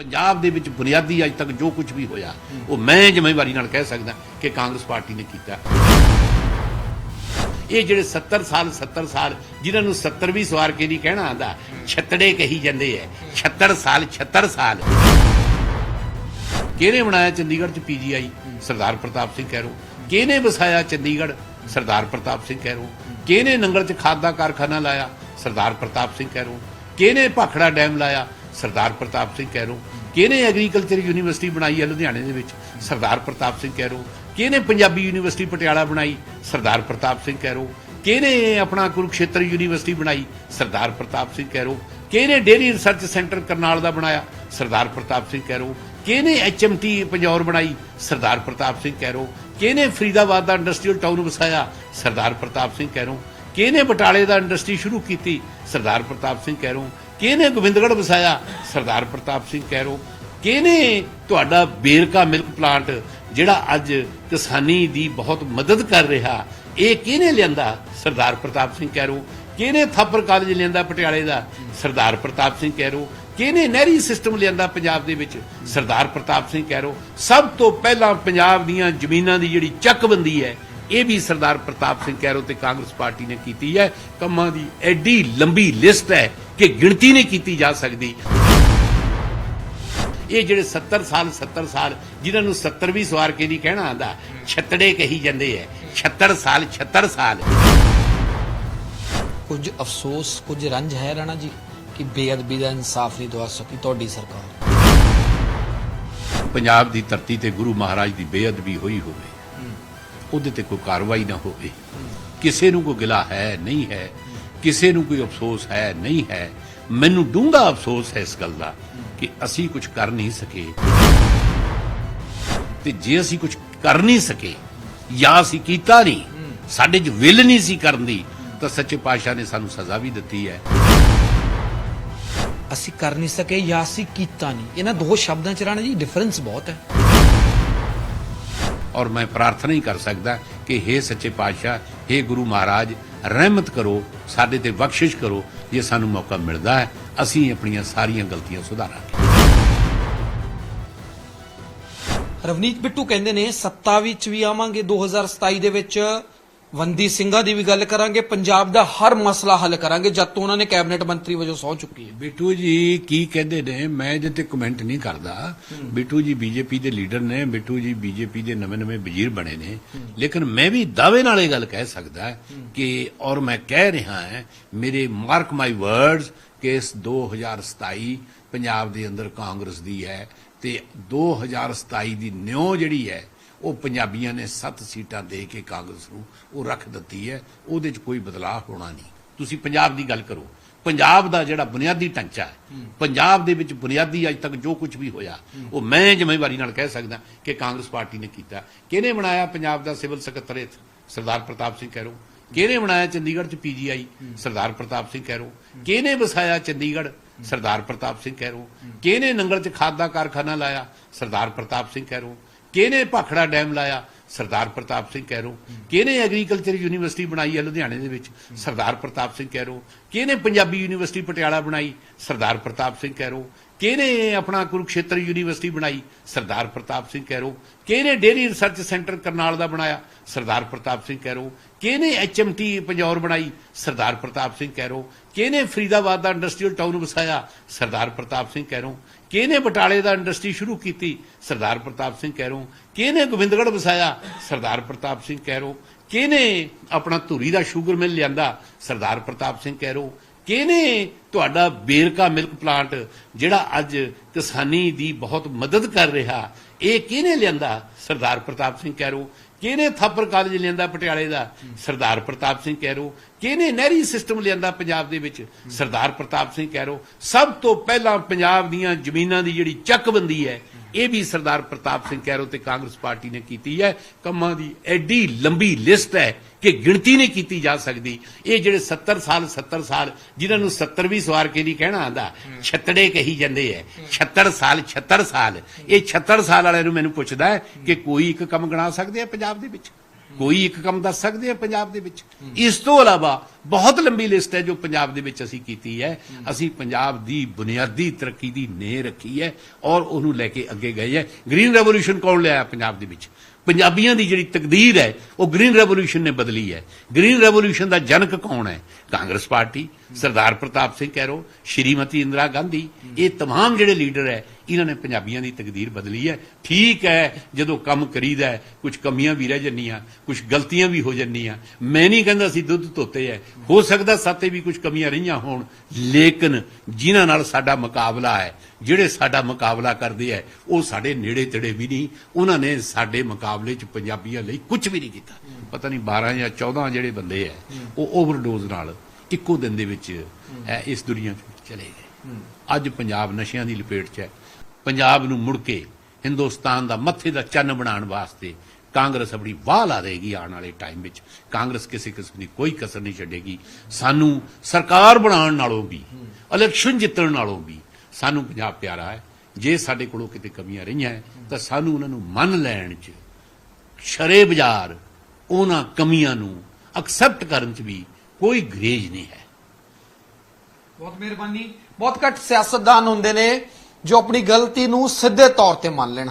ਪੰਜਾਬ ਦੇ ਵਿੱਚ ਬੁਨਿਆਦੀ ਅੱਜ ਤੱਕ ਜੋ ਕੁਝ ਵੀ ਹੋਇਆ, ਉਹ ਮੈਂ ਜ਼ਿੰਮੇਵਾਰੀ ਨਾਲ ਕਹਿ ਸਕਦਾ ਕਿ ਕਾਂਗਰਸ ਪਾਰਟੀ ਨੇ ਕੀਤਾ। ਇਹ ਜਿਹੜੇ 70 ਸਾਲ 70 ਸਾਲ, ਜਿਨ੍ਹਾਂ ਨੂੰ 70 ਵੀ ਸਵਾਰ ਕੇ ਨਹੀਂ ਕਹਿਣਾ ਆਂਦਾ ਛੱਤੜੇ ਕਹੀ ਜਾਂਦੇ ਐ। 76 ਸਾਲ 76 ਸਾਲ। ਕਿਹਨੇ ਬਣਾਇਆ ਚੰਡੀਗੜ੍ਹ ਚ ਪੀਜੀਆਈ ਸਰਦਾਰ ਪ੍ਰਤਾਪ ਸਿੰਘ ਕਹਿਰੋ ਕਿਹਨੇ ਵਸਾਇਆ ਚੰਡੀਗੜ੍ਹ? ਸਰਦਾਰ ਪ੍ਰਤਾਪ ਸਿੰਘ ਕਹਿਰੋ ਕਿਹਨੇ ਨੰਗਲ ਚ ਖਾਦ ਦਾ ਕਾਰਖਾਨਾ ਲਾਇਆ? ਸਰਦਾਰ ਪ੍ਰਤਾਪ ਸਿੰਘ ਕਹਿਰੋ ਕਿਹਨੇ ਭਾਖੜਾ ਡੈਮ ਲਾਇਆ? ਸਰਦਾਰ ਪ੍ਰਤਾਪ ਸਿੰਘ ਕਹਿਰੋ। ਕਿਹਨੇ ਐਗਰੀਕਲਚਰ ਯੂਨੀਵਰਸਿਟੀ ਬਣਾਈ ਹੈ ਲੁਧਿਆਣੇ ਦੇ ਵਿੱਚ? ਸਰਦਾਰ ਪ੍ਰਤਾਪ ਸਿੰਘ ਕਹਿਰੋ। ਕਿਹਨੇ ਪੰਜਾਬੀ ਯੂਨੀਵਰਸਿਟੀ ਪਟਿਆਲਾ ਬਣਾਈ? ਸਰਦਾਰ ਪ੍ਰਤਾਪ ਸਿੰਘ ਕਹਿਰੋ। ਕਿਹਨੇ ਆਪਣਾ ਕੁਰੂਕਸ਼ੇਤਰ ਯੂਨੀਵਰਸਿਟੀ ਬਣਾਈ? ਸਰਦਾਰ ਪ੍ਰਤਾਪ ਸਿੰਘ ਕਹਿਰੋ। ਕਿਹਨੇ ਡੇਰੀ ਰਿਸਰਚ ਸੈਂਟਰ ਕਰਨਾਲ ਦਾ ਬਣਾਇਆ? ਸਰਦਾਰ ਪ੍ਰਤਾਪ ਸਿੰਘ ਕਹਿਰੋ। ਕਿਹਨੇ ਐਚਐਮਟੀ ਪੰਜੌਰ ਬਣਾਈ? ਸਰਦਾਰ ਪ੍ਰਤਾਪ ਸਿੰਘ ਕਹਿਰੋ। ਕਿਹਨੇ ਫਰੀਦਾਬਾਦ ਦਾ ਇੰਡਸਟਰੀਅਲ ਟਾਊਨ ਵਸਾਇਆ? ਸਰਦਾਰ ਪ੍ਰਤਾਪ ਸਿੰਘ ਕਹਿਰੋ। ਕਿਹਨੇ ਬਟਾਲੇ ਦਾ ਇੰਡਸਟਰੀ ਸ਼ੁਰੂ ਕੀਤੀ? ਸਰਦਾਰ ਪ੍ਰਤਾਪ ਸਿੰਘ ਕਹਿਰੋ। ਕਿਹਨੇ ਗੋਬਿੰਦਗੜ੍ਹ ਵਸਾਇਆ? ਸਰਦਾਰ ਪ੍ਰਤਾਪ ਸਿੰਘ ਕਹਿਰੋ। ਕਿਹਨੇ ਤੁਹਾਡਾ ਬੇਰਕਾ ਮਿਲਕ ਪਲਾਂਟ, ਜਿਹੜਾ ਅੱਜ ਕਿਸਾਨੀ ਦੀ ਬਹੁਤ ਮਦਦ ਕਰ ਰਿਹਾ, ਇਹ ਕਿਹਨੇ ਲਿਆਂਦਾ? ਸਰਦਾਰ ਪ੍ਰਤਾਪ ਸਿੰਘ ਕਹਿਰੋ। ਕਿਹਨੇ ਥਾਪਰ ਕਾਲਜ ਲਿਆਂਦਾ ਪਟਿਆਲੇ ਦਾ? ਸਰਦਾਰ ਪ੍ਰਤਾਪ ਸਿੰਘ ਕਹਿਰੋ। ਕਿਹਨੇ ਨਹਿਰੀ ਸਿਸਟਮ ਲਿਆਂਦਾ ਪੰਜਾਬ ਦੇ ਵਿੱਚ? ਸਰਦਾਰ ਪ੍ਰਤਾਪ ਸਿੰਘ ਕਹਿਰੋ। ਸਭ ਤੋਂ ਪਹਿਲਾਂ ਪੰਜਾਬ ਦੀਆਂ ਜ਼ਮੀਨਾਂ ਦੀ ਜਿਹੜੀ ਚੱਕਬੰਦੀ ਹੈ, ਇਹ ਵੀ ਸਰਦਾਰ ਪ੍ਰਤਾਪ ਸਿੰਘ ਕਹਿਰੋ ਤੇ ਕਾਂਗਰਸ ਪਾਰਟੀ ਨੇ ਕੀਤੀ ਹੈ। ਕੰਮਾਂ ਦੀ ਐਡੀ ਲੰਬੀ ਲਿਸਟ ਹੈ। ਕਿ ਗਿਣਤੀ ਨਹੀਂ ਕੀਤੀ ਜਾ ਸਕਦੀ। ਇਹ ਜਿਹੜੇ 70 ਸਾਲ 70 ਸਾਲ ਜਿਨ੍ਹਾਂ ਨੂੰ 70 ਵੀ ਸਵਾਰ ਕੇ ਨਹੀਂ ਕਹਿਣਾ ਆਂਦਾ ਛੱਤੜੇ ਕਹੀ ਜਾਂਦੇ ਐ। 76 ਸਾਲ 76 ਸਾਲ। ਕੁਝ ਅਫਸੋਸ ਕੁਝ ਰੰਜ ਹੈ ਰਾਣਾ ਜੀ ਕਿ ਬੇਅਦਬੀ ਦਾ ਇਨਸਾਫ ਨਹੀਂ ਦਵਾ ਸਕੀ ਤੁਹਾਡੀ ਸਰਕਾਰ। ਪੰਜਾਬ ਦੀ ਧਰਤੀ ਤੇ ਗੁਰੂ ਮਹਾਰਾਜ ਦੀ ਬੇਅਦਬੀ ਹੋਈ ਹੋਵੇ ਉਹਦੇ ਤੇ ਕੋਈ ਕਾਰਵਾਈ ਨਾ ਹੋਵੇ ਕਿਸੇ ਨੂੰ ਕੋਈ ਗਿਲਾ ਹੈ ਨਹੀਂ ਹੈ ਕਿਸੇ ਨੂੰ ਕੋਈ ਅਫਸੋਸ ਹੈ ਨਹੀਂ ਹੈ। ਮੈਨੂੰ ਡੂੰਘਾ ਅਫਸੋਸ ਹੈ ਇਸ ਗੱਲ ਦਾ ਕਿ ਅਸੀਂ ਕੁਝ ਕਰ ਨਹੀਂ ਸਕੇ। ਤੇ ਜੇ ਅਸੀਂ ਕੁਝ ਕਰ ਨਹੀਂ ਸਕੇ ਜਾਂ ਅਸੀਂ ਕੀਤਾ ਨਹੀਂ ਸਾਡੇ 'ਚ ਵਿਲ ਨਹੀਂ ਸੀ ਕਰਨ ਦੀ ਤਾਂ ਸੱਚੇ ਪਾਤਸ਼ਾਹ ਨੇ ਸਾਨੂੰ ਸਜ਼ਾ ਵੀ ਦਿੱਤੀ ਹੈ। ਅਸੀਂ ਕਰ ਨਹੀਂ ਸਕੇ ਜਾਂ ਅਸੀਂ ਕੀਤਾ ਨਹੀਂ। ਇਹਨਾਂ ਦੋ ਸ਼ਬਦਾਂ ਚ ਰਾਣਾ ਜੀ ਡਿਫਰੈਂਸ ਬਹੁਤ ਹੈ। ਔਰ ਮੈਂ ਪ੍ਰਾਰਥਨਾ ਹੀ ਕਰ ਸਕਦਾ ਕਿ हे ਸੱਚੇ ਪਾਤਸ਼ਾਹ हे ਗੁਰੂ ਮਹਾਰਾਜ, ਰਹਿਮਤ ਕਰੋ, ਸਾਡੇ ਤੇ ਬਖਸ਼ਿਸ਼ ਕਰੋ, ਜੇ ਸਾਨੂੰ ਮੌਕਾ ਮਿਲਦਾ ਹੈ, ਅਸੀਂ ਆਪਣੀਆਂ ਸਾਰੀਆਂ ਗਲਤੀਆਂ ਸੁਧਾਰਾਂਗੇ। ਰਵਨੀਤ ਬਿੱਟੂ ਕਹਿੰਦੇ ਨੇ, ਸੱਤਾ ਵਿੱਚ ਵੀ ਆਵਾਂਗੇ 2027 ਦੇ ਵਿੱਚ। ਵੰਦੀ ਸਿੰਘਾਂ ਦੀ ਵੀ ਗੱਲ ਕਰਾਂਗੇ, ਪੰਜਾਬ ਦਾ ਹਰ ਮਸਲਾ ਹੱਲ ਕਰਾਂਗੇ, ਜਦ ਤੋਂ ਉਹਨਾਂ ਨੇ ਕੈਬਨਿਟ ਮੰਤਰੀ ਵਜੋਂ ਸਹੁੰ ਚੁੱਕੀ ਹੈ। ਬਿੱਟੂ ਜੀ, ਕੀ ਕਹਿੰਦੇ ਨੇ? ਮੈਂ ਇਹਦੇ ਤੇ ਕਮੈਂਟ ਨਹੀਂ ਕਰਦਾ। ਬਿੱਟੂ ਜੀ ਬੀਜੇਪੀ ਦੇ ਲੀਡਰ ਨੇ, ਬਿੱਟੂ ਜੀ ਬੀਜੇਪੀ ਦੇ ਨਵੇਂ-ਨਵੇਂ ਵਜ਼ੀਰ ਬਣੇ ਨੇ। ਲੇਕਿਨ ਮੈਂ ਵੀ ਦਾਅਵੇ ਨਾਲ ਇਹ ਗੱਲ ਕਹਿ ਸਕਦਾ ਕਿ, ਔਰ ਮੈਂ ਕਹਿ ਰਿਹਾ ਹਾਂ, ਮੇਰੇ ਮਾਰਕ ਮਾਈ ਵਰਡਸ ਕਿ ਇਸ 2027 ਪੰਜਾਬ ਦੇ ਅੰਦਰ ਕਾਂਗਰਸ ਦੀ ਹੈ ਤੇ 2027 ਦੀ ਨਿਉ ਜਿਹੜੀ ਹੈ ਉਹ ਪੰਜਾਬੀਆਂ ਨੇ 7 ਸੀਟਾਂ ਦੇ ਕੇ ਕਾਂਗਰਸ ਨੂੰ ਉਹ ਰੱਖ ਦਿੱਤੀ ਹੈ। ਉਹਦੇ 'ਚ ਕੋਈ ਬਦਲਾਅ ਹੋਣਾ ਨਹੀਂ। ਤੁਸੀਂ ਪੰਜਾਬ ਦੀ ਗੱਲ ਕਰੋ। ਪੰਜਾਬ ਦਾ ਜਿਹੜਾ ਬੁਨਿਆਦੀ ਢਾਂਚਾ ਹੈ ਪੰਜਾਬ ਦੇ ਵਿੱਚ ਬੁਨਿਆਦੀ ਅੱਜ ਤੱਕ ਜੋ ਕੁਝ ਵੀ ਹੋਇਆ ਉਹ ਮੈਂ ਜ਼ਿੰਮੇਵਾਰੀ ਨਾਲ ਕਹਿ ਸਕਦਾ ਕਿ ਕਾਂਗਰਸ ਪਾਰਟੀ ਨੇ ਕੀਤਾ। ਕਿਹਨੇ ਬਣਾਇਆ ਪੰਜਾਬ ਦਾ ਸਿਵਲ ਸਕੱਤਰੇਤ ਸਰਦਾਰ ਪ੍ਰਤਾਪ ਸਿੰਘ ਕਹਿਰੋ ਕਿਹਨੇ ਬਣਾਇਆ ਚੰਡੀਗੜ੍ਹ ਚ ਪੀਜੀਆਈ ਸਰਦਾਰ ਪ੍ਰਤਾਪ ਸਿੰਘ ਕਹਿਰੋ ਕਿਹਨੇ ਵਸਾਇਆ ਚੰਡੀਗੜ੍ਹ? ਸਰਦਾਰ ਪ੍ਰਤਾਪ ਸਿੰਘ ਕਹਿਰੋ ਕਿਹਨੇ ਨੰਗਲ ਚ ਖਾਦ ਦਾ ਕਾਰਖਾਨਾ ਲਾਇਆ? ਸਰਦਾਰ ਪ੍ਰਤਾਪ ਸਿੰਘ ਕਹਿਰੋ ਕਿਹਨੇ ਭਾਖੜਾ ਡੈਮ ਲਾਇਆ? ਸਰਦਾਰ ਪ੍ਰਤਾਪ ਸਿੰਘ ਕਹਿਰੋ ਕਿਹਨੇ ਐਗਰੀਕਲਚਰ ਯੂਨੀਵਰਸਿਟੀ ਬਣਾਈ ਹੈ ਲੁਧਿਆਣੇ ਦੇ ਵਿੱਚ? ਸਰਦਾਰ ਪ੍ਰਤਾਪ ਸਿੰਘ ਕਹਿਰੋ ਕਿਹਨੇ ਪੰਜਾਬੀ ਯੂਨੀਵਰਸਿਟੀ ਪਟਿਆਲਾ ਬਣਾਈ? ਸਰਦਾਰ ਪ੍ਰਤਾਪ ਸਿੰਘ ਕਹਿਰੋ ਕਿਹਨੇ ਆਪਣਾ ਕੁਰੂਕਸ਼ੇਤਰ ਯੂਨੀਵਰਸਿਟੀ ਬਣਾਈ? ਸਰਦਾਰ ਪ੍ਰਤਾਪ ਸਿੰਘ ਕਹਿਰੋ ਕਿਹਨੇ ਡੇਰੀ ਰਿਸਰਚ ਸੈਂਟਰ ਕਰਨਾਲ ਦਾ ਬਣਾਇਆ? ਸਰਦਾਰ ਪ੍ਰਤਾਪ ਸਿੰਘ ਕਹਿਰੋ ਕਿਹਨੇ ਐਚਐਮਟੀ ਪੰਜੌਰ ਬਣਾਈ? ਸਰਦਾਰ ਪ੍ਰਤਾਪ ਸਿੰਘ ਕਹਿਰੋ ਕਿਹਨੇ ਫਰੀਦਾਬਾਦ ਦਾ ਇੰਡਸਟਰੀਅਲ ਟਾਊਨ ਵਸਾਇਆ? ਸਰਦਾਰ ਪ੍ਰਤਾਪ ਸਿੰਘ ਕਹਿਰੋ ਕਿਹਨੇ ਬਟਾਲੇ ਦਾ ਇੰਡਸਟਰੀ ਸ਼ੁਰੂ ਕੀਤੀ? ਸਰਦਾਰ ਪ੍ਰਤਾਪ ਸਿੰਘ ਕਹਿਰੋ ਕਿਹਨੇ ਗੋਬਿੰਦਗੜ੍ਹ ਵਸਾਇਆ? ਸਰਦਾਰ ਪ੍ਰਤਾਪ ਸਿੰਘ ਕਹਿਰੋ ਕਿਹਨੇ ਆਪਣਾ ਧੂਰੀ ਦਾ ਸ਼ੂਗਰ ਮਿਲ ਲਿਆਂਦਾ? ਸਰਦਾਰ ਪ੍ਰਤਾਪ ਸਿੰਘ ਕਹਿਰੋ ਕਿਹਨੇ ਤੁਹਾਡਾ ਬੇਰਕਾ ਮਿਲਕ ਪਲਾਂਟ ਜਿਹੜਾ ਅੱਜ ਕਿਸਾਨੀ ਦੀ ਬਹੁਤ ਮਦਦ ਕਰ ਰਿਹਾ, ਇਹ ਕਿਹਨੇ ਲਿਆਂਦਾ? ਸਰਦਾਰ ਪ੍ਰਤਾਪ ਸਿੰਘ ਕਹਿਰੋ ਕਿਹਨੇ ਥਾਪਰ ਕਾਲਜ ਲਿਆਂਦਾ ਪਟਿਆਲੇ ਦਾ? ਸਰਦਾਰ ਪ੍ਰਤਾਪ ਸਿੰਘ ਕਹਿਰੋ। ਕਿਹਨੇ ਨਹਿਰੀ ਸਿਸਟਮ ਲਿਆਂਦਾ ਪੰਜਾਬ ਦੇ ਵਿੱਚ? ਸਰਦਾਰ ਪ੍ਰਤਾਪ ਸਿੰਘ ਕਹਿਰੋ। ਸਭ ਤੋਂ ਪਹਿਲਾਂ ਪੰਜਾਬ ਦੀਆਂ ਜ਼ਮੀਨਾਂ ਦੀ ਜਿਹੜੀ ਚੱਕਬੰਦੀ ਹੈ ਇਹ ਵੀ ਸਰਦਾਰ ਪ੍ਰਤਾਪ ਸਿੰਘ ਕਹਿਰੋ ਤੇ ਕਾਂਗਰਸ ਪਾਰਟੀ ਨੇ ਕੀਤੀ ਹੈ। ਕੰਮਾਂ ਦੀ ਐਡੀ ਲੰਬੀ ਲਿਸਟ ਹੈ ਕਿ ਗਿਣਤੀ ਨਹੀਂ ਕੀਤੀ ਜਾ ਸਕਦੀ। ਇਹ ਜਿਹੜੇ 70 ਸਾਲ 70 ਸਾਲ, ਜਿਨ੍ਹਾਂ ਨੂੰ 70 ਵੀ ਸਵਾਰ ਕੇ ਨਹੀਂ ਕਹਿਣਾ ਆਂਦਾ ਛੱਤੜੇ ਕਹੀ ਜਾਂਦੇ ਐ 76 ਸਾਲ 76 ਸਾਲ। ਇਹ 76 ਸਾਲ ਵਾਲਿਆਂ ਨੂੰ ਮੈਨੂੰ ਪੁੱਛਦਾ ਕਿ ਕੋਈ ਇੱਕ ਕੰਮ ਗਣਾ ਸਕਦੇ ਆ ਪੰਜਾਬ ਦੇ ਵਿੱਚ? ਕੋਈ ਇੱਕ ਕੰਮ ਦੱਸ ਸਕਦੇ ਆ ਪੰਜਾਬ ਦੇ ਵਿੱਚ ਇਸ ਤੋਂ ਇਲਾਵਾ ਬਹੁਤ ਲੰਬੀ ਲਿਸਟ ਹੈ ਜੋ ਪੰਜਾਬ ਦੇ ਵਿੱਚ ਅਸੀਂ ਕੀਤੀ ਹੈ ਅਸੀਂ ਪੰਜਾਬ ਦੀ ਬੁਨਿਆਦੀ ਤਰੱਕੀ ਦੀ ਨੀਂਹ ਰੱਖੀ ਹੈ ਔਰ ਉਹਨੂੰ ਲੈ ਕੇ ਅੱਗੇ ਗਏ ਹੈ ਗ੍ਰੀਨ ਰੈਵੋਲੂਸ਼ਨ ਕੌਣ ਲਿਆਇਆ ਪੰਜਾਬ ਦੇ ਵਿੱਚ ਪੰਜਾਬੀਆਂ ਦੀ ਜਿਹੜੀ ਤਕਦੀਰ ਹੈ ਉਹ ਗ੍ਰੀਨ ਰੈਵੋਲੂਸ਼ਨ ਨੇ ਬਦਲੀ ਹੈ ਗ੍ਰੀਨ ਰੈਵੋਲੂਸ਼ਨ ਦਾ ਜਨਕ ਕੌਣ ਹੈ ਕਾਂਗਰਸ ਪਾਰਟੀ ਸਰਦਾਰ ਪ੍ਰਤਾਪ ਸਿੰਘ ਕੈਰੋ ਸ਼੍ਰੀਮਤੀ ਇੰਦਰਾ ਗਾਂਧੀ ਇਹ तमाम ਜਿਹੜੇ ਲੀਡਰ ਹੈ ਇਹਨਾਂ ਨੇ ਪੰਜਾਬੀਆਂ ਦੀ ਤਕਦੀਰ ਬਦਲੀ ਹੈ। ਠੀਕ ਹੈ, ਜਦੋਂ ਕੰਮ ਕਰੀਦਾ ਹੈ ਕੁਝ ਕਮੀਆਂ ਵੀ ਰਹਿ ਜੰਨੀਆਂ ਕੁਝ ਗਲਤੀਆਂ ਵੀ ਹੋ ਜੰਨੀਆਂ ਮੈਂ ਨਹੀਂ ਕਹਿੰਦਾ ਸੀ ਦੁੱਧ ਧੋਤੇ ਹੈ। ਹੋ ਸਕਦਾ ਸਾਤੇ ਵੀ ਕੁਝ ਕਮੀਆਂ ਰਹੀਆਂ ਹੋਣ, ਲੇਕਿਨ ਜਿਨ੍ਹਾਂ ਨਾਲ ਸਾਡਾ ਮੁਕਾਬਲਾ ਹੈ, ਜਿਹੜੇ ਸਾਡਾ ਮੁਕਾਬਲਾ ਕਰਦੇ ਹੈ, ਉਹ ਸਾਡੇ ਨੇੜੇ ਤੇੜੇ ਵੀ ਨਹੀਂ। ਉਹਨਾਂ ਨੇ ਸਾਡੇ ਮੁਕਾਬਲੇ 'ਚ ਪੰਜਾਬੀਆਂ ਲਈ ਕੁਝ ਵੀ ਨਹੀਂ ਕੀਤਾ। ਪਤਾ ਨਹੀਂ 12 ਜਾਂ 14 ਜਿਹੜੇ ਬੰਦੇ ਹੈ, ਉਹ ਓਵਰਡੋਜ਼ ਨਾਲ ਇੱਕੋ ਦਿਨ ਦੇ ਵਿੱਚ ਇਸ ਦੁਨੀਆ 'ਚ ਚਲੇ ਗਏ। ਅੱਜ ਪੰਜਾਬ ਨਸ਼ਿਆਂ ਦੀ ਲਪੇਟ 'ਚ ਹੈ। ਪੰਜਾਬ ਨੂੰ ਮੁੜ ਕੇ ਹਿੰਦੁਸਤਾਨ ਦਾ ਮੱਥੇ ਦਾ ਚੰਨ ਬਣਾਉਣ ਵਾਸਤੇ ਕਾਂਗਰਸ ਆਪਣੀ ਵਾਹ ਲਾ ਦੇਗੀ ਆਉਣ ਵਾਲੇ ਟਾਈਮ ਵਿੱਚ। ਕਾਂਗਰਸ ਕਿਸੇ ਕਿਸਮ ਦੀ ਕੋਈ ਕਸਰ ਨਹੀਂ ਛੱਡੇਗੀ। ਸਾਨੂੰ ਸਰਕਾਰ ਬਣਾਉਣ ਨਾਲੋਂ ਵੀ ਇਲੈਕਸ਼ਨ ਜਿੱਤਣ ਨਾਲੋਂ ਵੀ ਸਾਨੂੰ ਪੰਜਾਬ ਪਿਆਰਾ ਹੈ। ਜੇ ਸਾਡੇ ਕੋਲੋਂ ਕਿਤੇ ਕਮੀਆਂ ਰਹੀਆਂ ਤਾਂ ਸਾਨੂੰ ਉਹਨਾਂ ਨੂੰ ਮੰਨ ਲੈਣ 'ਚ ਸ਼ਰੇ ਬਾਜ਼ਾਰ ਉਹਨਾਂ ਕਮੀਆਂ ਨੂੰ ਐਕਸੈਪਟ ਕਰਨ 'ਚ ਵੀ ਕੋਈ ਗਰੇਜ ਨਹੀਂ ਹੈ। ਬਹੁਤ ਮਿਹਰਬਾਨੀ। ਬਹੁਤ ਘੱਟ ਸਿਆਸਤਦਾਨ ਹੁੰਦੇ ਨੇ ਜੋ ਆਪਣੀ ਗਲਤੀ ਨੂੰ ਸਿੱਧੇ ਤੌਰ ਤੇ ਮੰਨ ਲੈਣ।